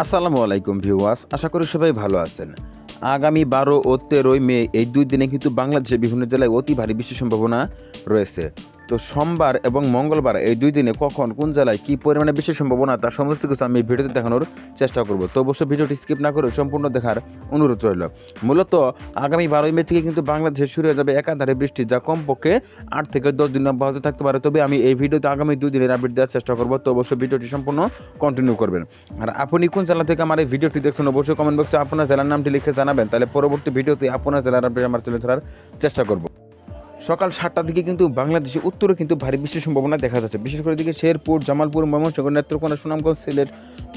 আসসালামু আলাইকুম ভিউয়ার্স, আশা করি সবাই ভালো আছেন। আগামী বারো ও তেরোই মে এই দুই দিনে কিন্তু বাংলাদেশের বিভিন্ন জেলায় অতি ভারী বৃষ্টির সম্ভাবনা রয়েছে। তো সোমবার এবং মঙ্গলবার এই দুই দিনে কখন, কোন জেলায় কী পরিমাণে বৃষ্টির সম্ভাবনা, তার সমস্ত কিছু আমি ভিডিওতে দেখানোর চেষ্টা করব। তো অবশ্যই ভিডিওটি স্কিপ না করে সম্পূর্ণ দেখার অনুরোধ রইল। মূলত আগামী বারোই মে থেকে কিন্তু বাংলাদেশে শুরু হয়ে যাবে একাধারে বৃষ্টি, যা কমপক্ষে আট থেকে দশ দিন অব্যাহত থাকতে পারে। তবে আমি এই ভিডিওতে আগামী দুই দিনের আপডেট দেওয়ার চেষ্টা করব। তো অবশ্যই ভিডিওটি সম্পূর্ণ কন্টিনিউ করবেন। আর আপনি কোন জেলা থেকে আমার এই ভিডিওটি দেখছেন, অবশ্যই কমেন্ট বক্সে আপনার জেলার নামটি লিখে জানাবেন। তাহলে পরবর্তী ভিডিওতে আপনার জেলার আপডেট আমার তুলে ধরার চেষ্টা করব। সকাল সাতটার দিকে কিন্তু বাংলাদেশে, উত্তরে কিন্তু ভারী বৃষ্টির সম্ভাবনা দেখা যাচ্ছে। বিশেষ করে দিকে শেরপুর, জামালপুর, ময়মনসিংহ, নেত্রকোনা, সুনামগঞ্জ, সিলেট,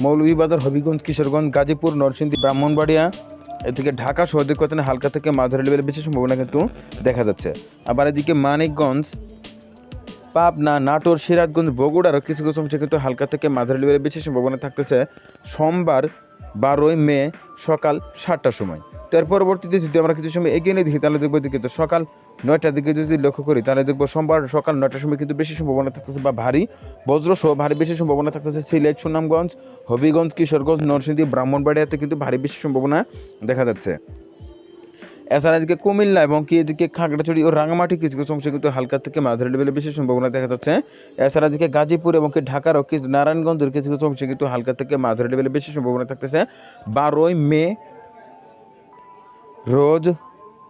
মৌলভীবাজার, হবিগঞ্জ, কিশোরগঞ্জ, গাজীপুর, নরসিংদী, ব্রাহ্মণবাড়িয়া, এদিকে ঢাকা সহযোগ হালকা থেকে মাঝারি লেভেলের বেশি সম্ভাবনা কিন্তু দেখা যাচ্ছে। আবার এদিকে মানিকগঞ্জ, পাবনা, নাটোর, সিরাজগঞ্জ, বগুড়ারও কিছু কিছু অংশে কিন্তু হালকা থেকে মাঝারি লেভেলের বেশি সম্ভাবনা থাকতেছে। সোমবার বারোই মে সকাল সাতটার সময়। তার পরবর্তীতে যদি আমরা কিছু সময় এগিয়ে নিয়ে দেখি, তাহলে দেখব কিন্তু সকাল নয়টার দিকে যদি লক্ষ্য করি, তাহলে দেখব সোমবার সকাল নয়টার সময় কিন্তু বেশি সম্ভাবনা থাকতেছে বা ভারী বজ্র সহ ভারী বেশি সম্ভাবনা থাকতেছে সিলেট, সুনামগঞ্জ, হবিগঞ্জ, কিশোরগঞ্জ, নরসিংদী, ব্রাহ্মণবাড়িয়াতে কিন্তু ভারী বেশি সম্ভাবনা দেখা যাচ্ছে। এছাড়া এদিকে কুমিল্লা এবং কি এদিকে খাগড়াছড়ি ও রাঙামাটি কিছু কিছু অংশে কিন্তু হালকা থেকে মাঝারি লেভেলে বেশি সম্ভাবনা দেখা যাচ্ছে। এছাড়া এদিকে গাজীপুর এবং কি ঢাকার ও কিছু নারায়ণগঞ্জের কিছু কিছু অংশে কিন্তু হালকা থেকে মাঝারি লেভেলে বেশি সম্ভাবনা থাকতেছে। বারোই মে, রোজ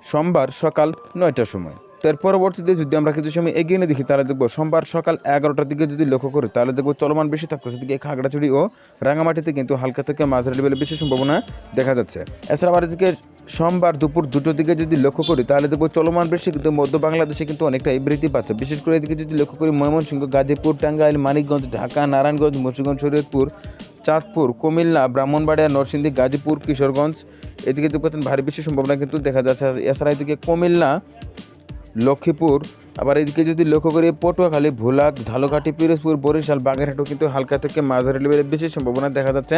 সোমবার সকাল নয়টার সময়। তার পরবর্তীতে যদি আমরা কিছু সময় এগিয়ে নিয়ে দেখি, তাহলে দেখব সোমবার সকাল এগারোটার দিকে যদি লক্ষ্য করি, তাহলে দেখব চলমান বেশি থাকতেছে। দিকে খাগড়াছড়ি ও রাঙামাটিতে কিন্তু হালকা থেকে মাঝারি লেভেলে বেশি সম্ভাবনা দেখা যাচ্ছে। এছাড়া আবার এদিকে সোমবার দুপুর দুটোর দিকে যদি লক্ষ্য করি, তাহলে দেখব চলমান বৃষ্টি কিন্তু মধ্য বাংলাদেশে কিন্তু অনেকটাই বৃদ্ধি পাচ্ছে। বিশেষ করে এদিকে যদি লক্ষ্য করি, ময়মনসিংহ, গাজীপুর, টাঙ্গাইল, মানিকগঞ্জ, ঢাকা, নারায়ণগঞ্জ, মুন্সিগঞ্জ, শরীয়তপুর, চাঁদপুর, কুমিল্লা, ব্রাহ্মণবাড়িয়া, নরসিংদী, গাজীপুর, কিশোরগঞ্জ, এদিকে দেখবেন ভারী বৃষ্টির সম্ভাবনা কিন্তু দেখা যাচ্ছে। এছাড়া এদিকে কুমিল্লা লক্ষ্মীপুর। আবার এদিকে যদি লক্ষ্য করি, পটুয়াখালী ভোলাক ঝালকাঠি, পিরোজপুর, বরিশাল, বাগেরহাটও কিন্তু হালকা থেকে মাঝারি লেভেলের বেশি সম্ভাবনা দেখা যাচ্ছে।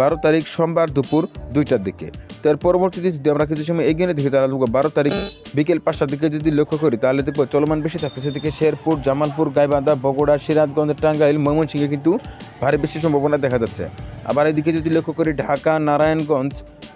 বারো তারিখ সোমবার দুপুর দুইটার দিকে। তার পরবর্তীতে যদি আমরা কিছু সময় এগিয়ে দেখি, তাহলে দেখব বারো তারিখ বিকেল পাঁচটার দিকে যদি লক্ষ্য করি, তাহলে দেখব চলমান বেশি থাকছে। সেদিকে শেরপুর, জামালপুর, গাইবান্ধা, বগুড়া, সিরাজগঞ্জ, টাঙ্গাইল, ময়মনসিংহে কিন্তু ভারী বেশি সম্ভাবনা দেখা যাচ্ছে। আবার এদিকে যদি লক্ষ্য করি, ঢাকা, নারায়ণগঞ্জ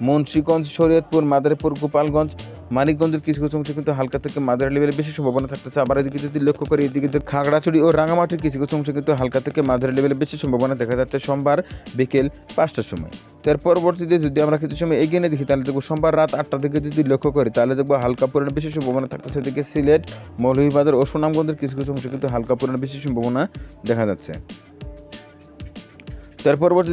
মুন্সিগঞ্জ, শরীয়তপুর, মাদারীপুর, গোপালগঞ্জ, মানিকগঞ্জের কিছু কিছু অংশে কিন্তু হালকা থেকে মাদার লেভেলে বেশি সম্ভাবনা থাকতেছে। আবার এদিকে যদি লক্ষ্য করি, এদিকে খাগড়াছড়ি ও রাঙামাটির কিছু কিছু অংশে কিন্তু হালকা থেকে মাঝারি লেভেলে বেশি সম্ভাবনা দেখা যাচ্ছে সোমবার বিকেল পাঁচটার সময়। তার পরবর্তীতে যদি আমরা কিছু সময় এগিয়ে নিয়ে দেখি, তাহলে দেখব সোমবার রাত আটটার দিকে যদি লক্ষ্য করি, তাহলে দেখব হালকা পরিমাণে বেশি সম্ভাবনা থাকতেছে। এদিকে সিলেট, মৌলভীবাজার ও সুনামগঞ্জের কিছু কিছু অংশে কিন্তু হালকা পরিমাণে বেশি সম্ভাবনা দেখা যাচ্ছে। তার পরবর্তী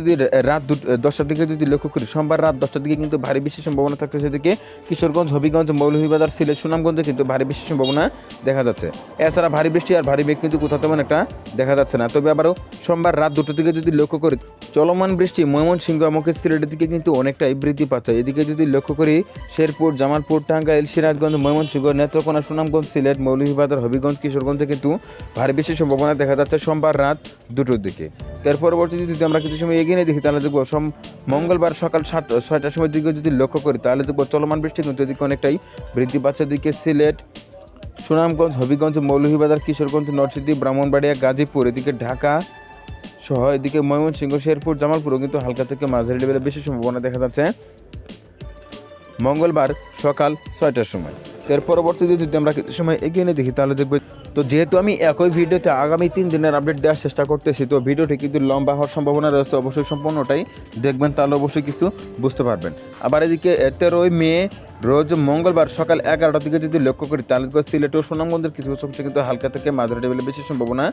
রাত দশটার দিকে যদি লক্ষ্য করি, সোমবার রাত দশটার দিকে কিন্তু ভারী বেশি সম্ভাবনা থাকতেছে সেদিকে কিশোরগঞ্জ, হবিগঞ্জ, মৌলভীবাজার, সিলেট, সুনামগঞ্জে কিন্তু ভারী বেশি সম্ভাবনা দেখা যাচ্ছে। এছাড়া ভারী বৃষ্টি আর ভারী বেগ কিন্তু কোথাও তেমন একটা দেখা যাচ্ছে না। তবে আবারও সোমবার রাত দুটোর দিকে যদি লক্ষ্য করি, চলমান বৃষ্টি ময়মনসিংহ আমাকে সিলেটের দিকে কিন্তু অনেকটাই বৃদ্ধি পাচ্ছে। এদিকে যদি লক্ষ্য করি, শেরপুর, জামালপুর, টাঙ্গাইল, সিরাজগঞ্জ, ময়মনসিংহ, নেত্রকোনা, সুনামগঞ্জ, সিলেট, মৌলভীবাজার, হবিগঞ্জ, কিশোরগঞ্জে কিন্তু ভারী বেশি সম্ভাবনা দেখা যাচ্ছে সোমবার রাত দুটোর দিকে। তার পরবর্তীতে যদি আমরা কিছু সময় এগিয়ে নিয়ে দেখি, তাহলে দেখব মঙ্গলবার সকাল সাত ছয়টার সময় দিকে যদি লক্ষ্য করি, তাহলে দেখব চলমান বৃষ্টি কিন্তু এদিকে অনেকটাই বৃদ্ধি পাচ্ছে। দিকে সিলেট, সুনামগঞ্জ, হবিগঞ্জ, মৌলভীবাজার, কিশোরগঞ্জ, নরসিংদী, ব্রাহ্মণবাড়িয়া, গাজীপুর, এদিকে ঢাকা সহ এদিকে ময়মনসিংহ, শেরপুর, জামালপুরও কিন্তু হালকা থেকে মাঝারি লেভেলে বেশি সম্ভাবনা দেখা যাচ্ছে। মঙ্গলবার সকাল ছয়টার সময়। এর পরবর্তীতে যদি আমরা কিছু সময় এগিয়ে নিয়ে দেখি, তাহলে দেখব তো যেহেতু আমি একই ভিডিওতে আগামী তিন দিনের আপডেট দেওয়ার চেষ্টা করতেছি, তো ভিডিওটি কিন্তু লম্বা হওয়ার সম্ভাবনা রয়েছে অবশ্যই সম্পূর্ণটাই দেখবেন, তাহলে অবশ্যই কিছু বুঝতে পারবেন। আবার এদিকে তেরোই মে, রোজ মঙ্গলবার সকাল এগারোটার দিকে যদি লক্ষ্য করি, তাহলে সিলেট ও সুনামগঞ্জের কিছু কিছু কিন্তু হালকা থেকে মাঝারি লেভেলে বেশি সম্ভাবনা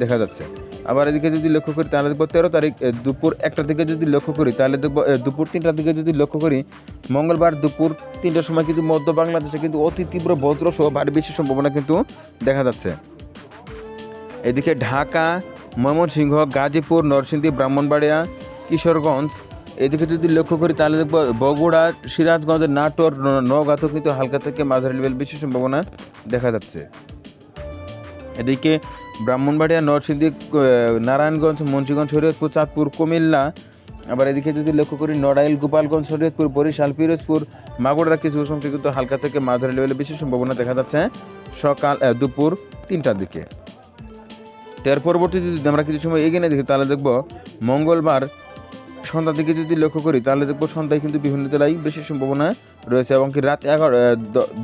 দেখা যাচ্ছে। আবার এদিকে যদি লক্ষ্য করি, তাহলে দেখব তেরো তারিখ দুপুর একটার দিকে যদি লক্ষ্য করি, তাহলে দেখব দুপুর তিনটার দিকে যদি লক্ষ্য করি, মঙ্গলবার দুপুর তিনটার সময় কিন্তু মধ্য বাংলাদেশে কিন্তু অতি তীব্র বজ্র সহ ভারী বেশি সম্ভাবনা কিন্তু দেখা যাচ্ছে। এদিকে ঢাকা, ময়মনসিংহ, গাজীপুর, নরসিংদী, ব্রাহ্মণবাড়িয়া, কিশোরগঞ্জ, এদিকে যদি লক্ষ্য করি, তাহলে দেখব বগুড়া সিরাজগঞ্জের নাটোর, ন- নওগাঁতেও কিন্তু হালকা থেকে মাঝারি লেভেল বেশি সম্ভাবনা দেখা যাচ্ছে। এদিকে ব্রাহ্মণবাড়িয়া, নরসিংদী নারায়ণগঞ্জ, মুন্সিগঞ্জ, শরীয়তপুর, চাঁদপুর, কুমিল্লা। আবার এদিকে যদি লক্ষ্য করি, নড়াইল, গোপালগঞ্জ, শরীয়তপুর, বরিশাল, পিরোজপুর মাগুরার কিছু সংখ্যা কিন্তু হালকা থেকে মাঝারি লেভেলে বেশি সম্ভাবনা দেখা যাচ্ছে সকাল দুপুর তিনটার দিকে। এর পরবর্তীতে যদি আমরা কিছু সময় এগিয়ে দেখি, তাহলে দেখব মঙ্গলবার সন্ধ্যার দিকে যদি লক্ষ্য করি, তাহলে দেখব সন্ধ্যায় কিন্তু বিভিন্ন জেলায় বেশি সম্ভাবনা রয়েছে এবং কি রাত এগারো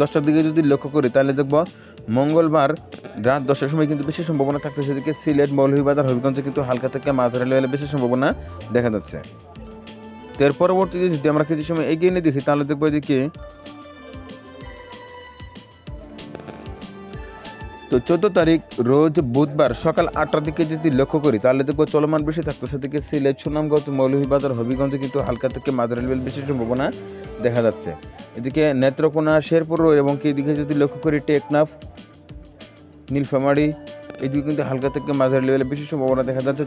দশটার দিকে যদি লক্ষ্য করি, তাহলে দেখব মঙ্গলবার রাত দশটার সময় কিন্তু বেশি সম্ভাবনা থাকছে সেদিকে সিলেট, মৌলভীবাজার, হবিগঞ্জে কিন্তু হালকা থেকে মাছ মাঝারি লেভেলে বেশি সম্ভাবনা দেখা যাচ্ছে। এর পরবর্তীতে যদি আমরা কিছু সময় এগিয়ে নিয়ে দেখি, তাহলে দেখব এদিকে তো চোদ্দ তারিখ রোজ বুধবার সকাল আটটার দিকে যদি লক্ষ্য করি, তাহলে দেখব চলমান বেশি থাকতো সেদিকে সিলেট, সুনামগঞ্জ, মৌলভীবাজার, হবিগঞ্জে কিন্তু হালকা থেকে মাঝারি লেভেল বেশি সম্ভাবনা দেখা যাচ্ছে। এদিকে নেত্রকোনা, শেরপুর এবং কি এদিকে যদি লক্ষ্য করি, টেকনাফ, নীলফামারি, এদিকে কিন্তু হালকা থেকে মাঝারি লেভেলে বেশি সম্ভাবনা দেখা যাচ্ছে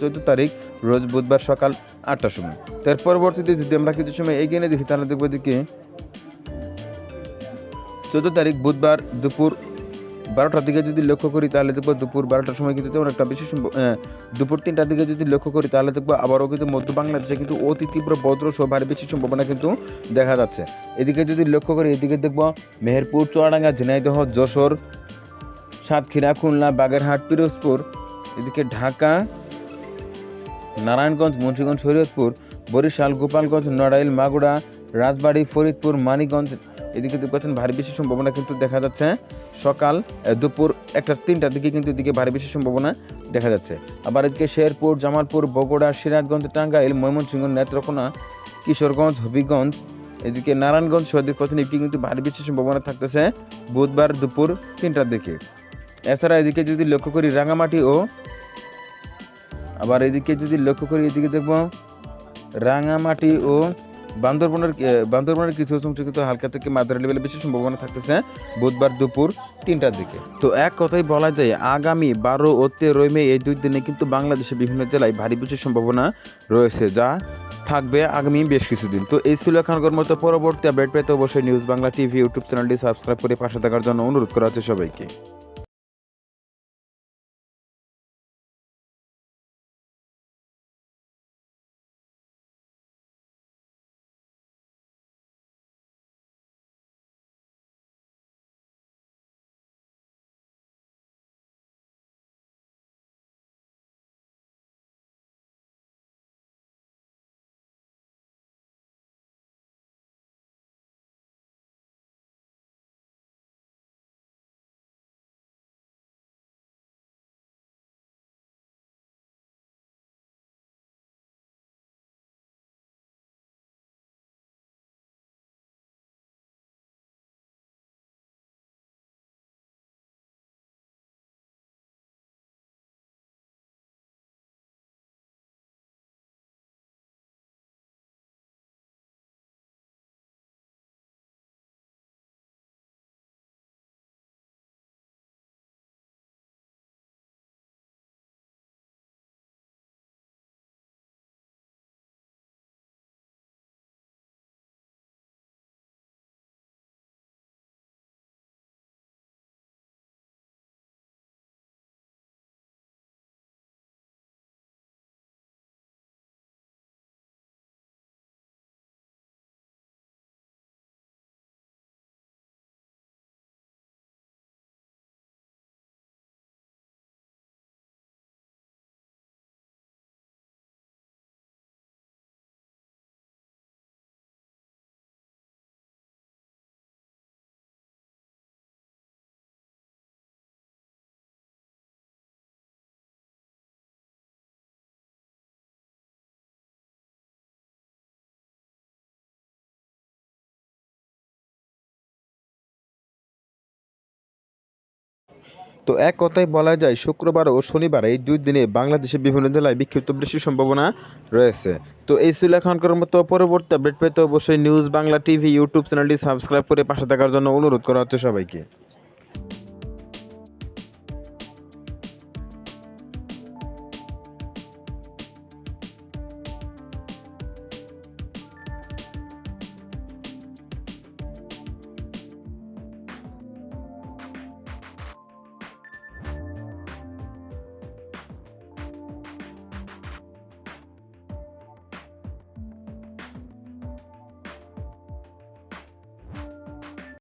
চোদ্দ তারিখ রোজ বুধবার সকাল আটটার সময়। তার পরবর্তীতে যদি আমরা কিছু সময় এগিয়ে নিয়ে দেখি, তাহলে দেখব এদিকে চোদ্দ তারিখ বুধবার দুপুর বারোটার দিকে যদি লক্ষ্য করি তাহলে দেখব দুপুর বারোটার সময় কিন্তু তেমন একটা বেশি সম্ভ- আহ, দুপুর তিনটার দিকে যদি লক্ষ্য করি তাহলে দেখব আবারও কিন্তু মধ্য বাংলাদেশে কিন্তু অতি তীব্র বজ্র সহ ভারী বেশি সম্ভাবনা কিন্তু দেখা যাচ্ছে। এদিকে যদি লক্ষ্য করি এদিকে দেখব মেহেরপুর চুয়াডাঙ্গা ঝিনাইদহ যশোর সাতক্ষীরা খুলনা বাগেরহাট পিরোজপুর এদিকে ঢাকা নারায়ণগঞ্জ মুন্সিগঞ্জ শরীয়তপুর বরিশাল গোপালগঞ্জ নড়াইল মাগুড়া রাজবাড়ী ফরিদপুর মানিকগঞ্জ এদিকে দেখতে পাচ্ছেন, ভারী বেশি সম্ভাবনা কিন্তু দেখা যাচ্ছে। সকাল দুপুর একটা তিনটার দিকে কিন্তু এদিকে ভারী বেশি সম্ভাবনা দেখা যাচ্ছে। আবার এদিকে শেরপুর, জামালপুর, বগুড়া, সিরাজগঞ্জ, টাঙ্গাইল, ময়মনসিংহ, নেত্রকোনা, কিশোরগঞ্জ, হবিগঞ্জ, এদিকে নারায়ণগঞ্জ সদিক পথে নিপি কিন্তু ভারী বেশি সম্ভাবনা থাকতেছে বুধবার দুপুর তিনটার দিকে। এছাড়া এদিকে যদি লক্ষ্য করি রাঙামাটি ও, আবার এদিকে যদি লক্ষ্য করি এদিকে দেখব রাঙামাটি ও বান্দরবনের বান্দরবনের কিছু কিন্তু হালকা থেকে মাঝারি লেভেলে বেশি সম্ভাবনা থাকতেছে বুধবার দুপুর তিনটার দিকে। তো এক কথাই বলা যায়, আগামী বারো ও তেরোই মে এই দুই দিনে কিন্তু বাংলাদেশের বিভিন্ন জেলায় ভারী বৃষ্টির সম্ভাবনা রয়েছে, যা থাকবে আগামী বেশ কিছুদিন। তো এই ছিল এখনকার মতো পরবর্তী আপডেট পেতে অবশ্যই নিউজ বাংলা টিভি ইউটিউব চ্যানেলটি সাবস্ক্রাইব করে পাশে থাকার জন্য অনুরোধ করা হচ্ছে সবাইকে। তো এক কথায় বলা যায়, শুক্রবার ও শনিবার এই দুই দিনে বাংলাদেশের বিভিন্ন জেলায় বিক্ষিপ্ত বৃষ্টির সম্ভাবনা রয়েছে। তো এই ছিল এখনকার মতো পরবর্তী আপডেট পেতে অবশ্যই নিউজ বাংলা টিভি, ইউটিউব চ্যানেলটি সাবস্ক্রাইব করে পাশে থাকার জন্য অনুরোধ করা হচ্ছে সবাইকে।